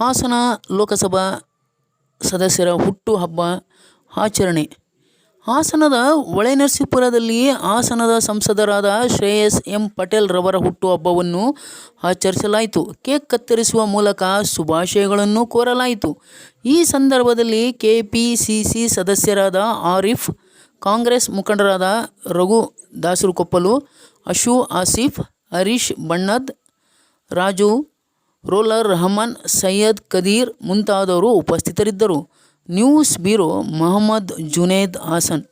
ಹಾಸನ ಲೋಕಸಭಾ ಸದಸ್ಯರ ಹುಟ್ಟುಹಬ್ಬ ಆಚರಣೆ. ಹಾಸನದ ಹೊಳೆನರಸೀಪುರದಲ್ಲಿ ಹಾಸನದ ಸಂಸದರಾದ ಶ್ರೇಯಸ್ ಎಂ ಪಟೇಲ್ ರವರ ಹುಟ್ಟುಹಬ್ಬವನ್ನು ಆಚರಿಸಲಾಯಿತು. ಕೇಕ್ ಕತ್ತರಿಸುವ ಮೂಲಕ ಶುಭಾಶಯಗಳನ್ನು ಕೋರಲಾಯಿತು. ಈ ಸಂದರ್ಭದಲ್ಲಿ ಕೆಪಿಸಿಸಿ ಸದಸ್ಯರಾದ ಆರಿಫ್, ಕಾಂಗ್ರೆಸ್ ಮುಖಂಡರಾದ ರಘು ದಾಸರುಕೊಪ್ಪಲು, ಅಶು ಆಸಿಫ್, ಹರೀಶ್ ಬಣ್ಣದ್, ರಾಜು ರೋಲರ್ ರಹಮಾನ್ ಸೈಯದ್ ಕದೀರ್ ಮುಂತಾದವರು ಉಪಸ್ಥಿತರಿದ್ದರು. News bureau Mohammed Junaid Hassan.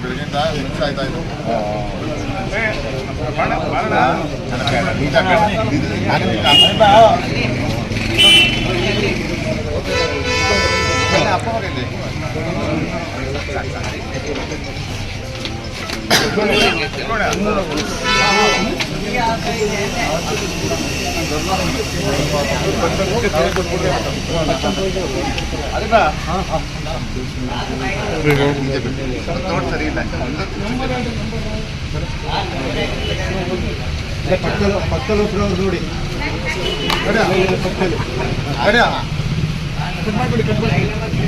ಬೆಳಗಿಂದ ಮುಂಚೆ ಆಯ್ತಾ ಇದು ಅಪ್ಪ അറിയില്ല പത്തര പത്തര കൂടി അരാ അരാ കൺമാർക്കോട് കൺമാർക്കോട്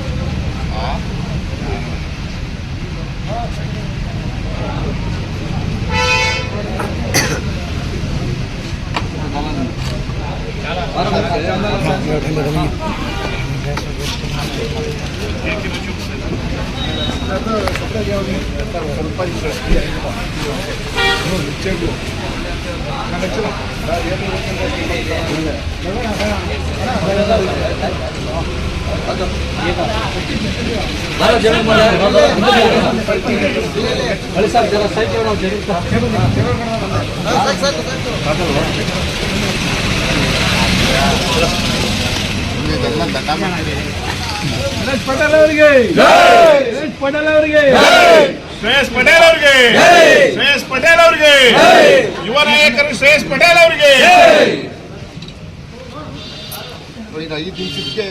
ಜನ ಪಟೇಲ್ ಅವರಿಗೆ. ಪಟೇಲ್ ಅವರಿಗೆ. ಶ್ರೇಯಸ್ ಪಟೇಲ್ ಅವ್ರಿಗೆ. ಶ್ರೇಯಸ್ ಪಟೇಲ್ ಅವ್ರಿಗೆ. ಯುವ ನಾಯಕರು ಶ್ರೇಯಸ್ ಪಟೇಲ್ ಅವ್ರಿಗೆ. ಐದು ನಿಮಿಷಕ್ಕೆ